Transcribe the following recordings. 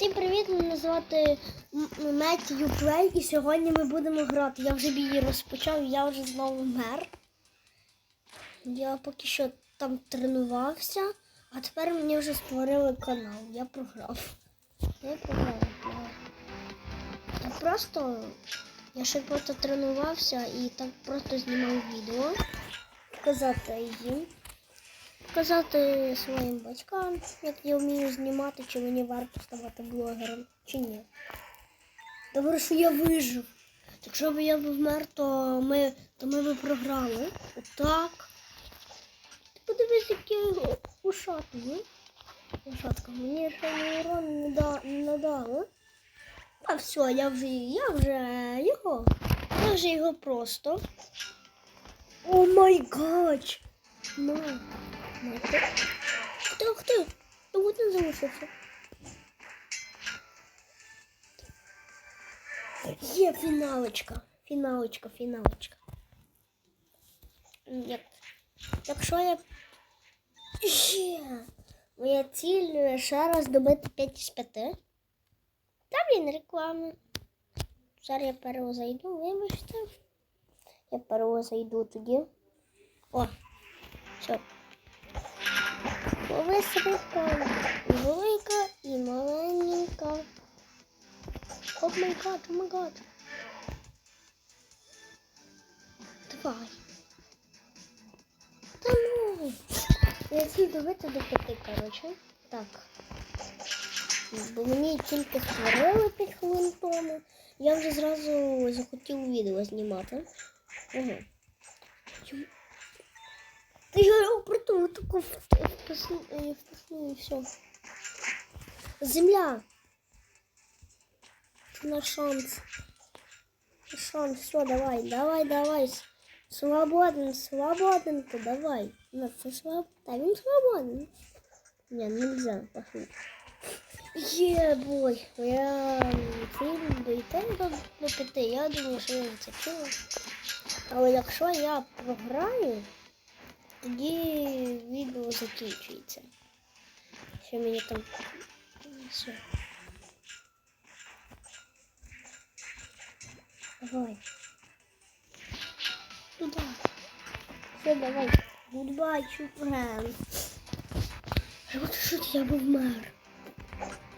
Всім привіт! Мене звати Меттію Плей і сьогодні ми будемо грати. Я вже її розпочав, я вже знову мер. Я поки що там тренувався, а тепер мені вже створили канал. Я програв. Я програв. Я просто. Я ще просто тренувався і так просто знімав відео. Показати їм. Показати своїм батькам, як я вмію знімати, чи мені варто ставати блогером, чи ні. Добре, що я вижив. Якщо б я вмер, то ми, то ми б програли. Отак. Ти подивись, які ушати, ні? Ушатка. Мені ще ні урон не, да, не надали. А все, я вже, я вже його. Я вже його просто. О май гад! Ну. Хто, хто? Хто не залишився? Є фіналочка. Фіналочка, фіналочка. Як, якщо я. Є. Моя ціль ще раз добити 5 з 5. Та блін, реклами. Зараз я перезайду, вибачте. Я перезайду тоді. О, все. Ось рибка, і велика, і маленька. О май гад, о май гад. Давай. Та ну. Я ці дивити до п'яти, коротше. Так. Бо мені тільки створили 5 хвилин тому. Я вже зразу захотів відео знімати. Та я його притулу таку втисну і все. Земля. Наш шанс. Шанс, все, давай, давай, давай. Свободен, свободен ты, давай. На, ты своб... Він свободен. Не, нельзя, пошли. Єбой, я до, до п'яти, я думаю, що я це чула. Але якщо я програю, тоді відео закінчується. Що мені там все. Давай. Туда. Все, давай. Goodbye, чупрен. От що я був мер.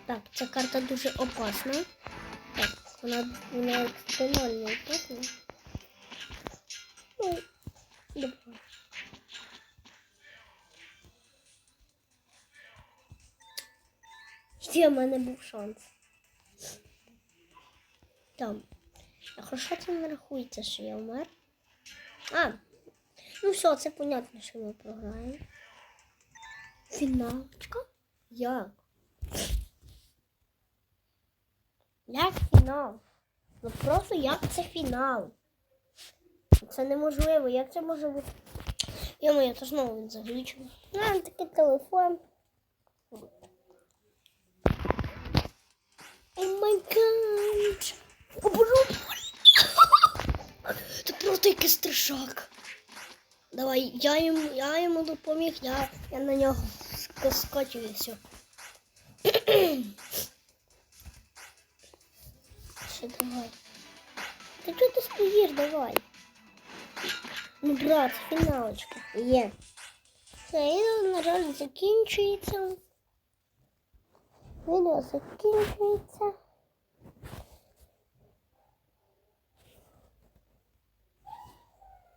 Так, ця карта дуже опасна. Так, вона, вона екстремально опасна. Ой, Ще в мене був шанс. Там. А хорошо це не рахується, що я вмер. А, ну все, це понятно, що ми програємо. Фіналочка? Як? Як фінал? Ну просто як це фінал? Це неможливо, як це може бути? Я моє, то знову він заглючив. А, такий телефон. О май гад! Це просто якийсь страшак. Давай, я йому, я йому допоміг, я, я на нього ск- скочив і все. Давай. Та чого ти стоїш, давай? Ну, брат, фіналочка. Є. І, на жаль, закінчується. Відео закінчується.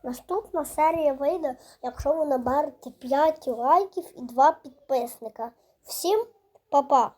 Наступна серія вийде, якщо ви наберете 5 лайків і 2 підписника. Всім па-па!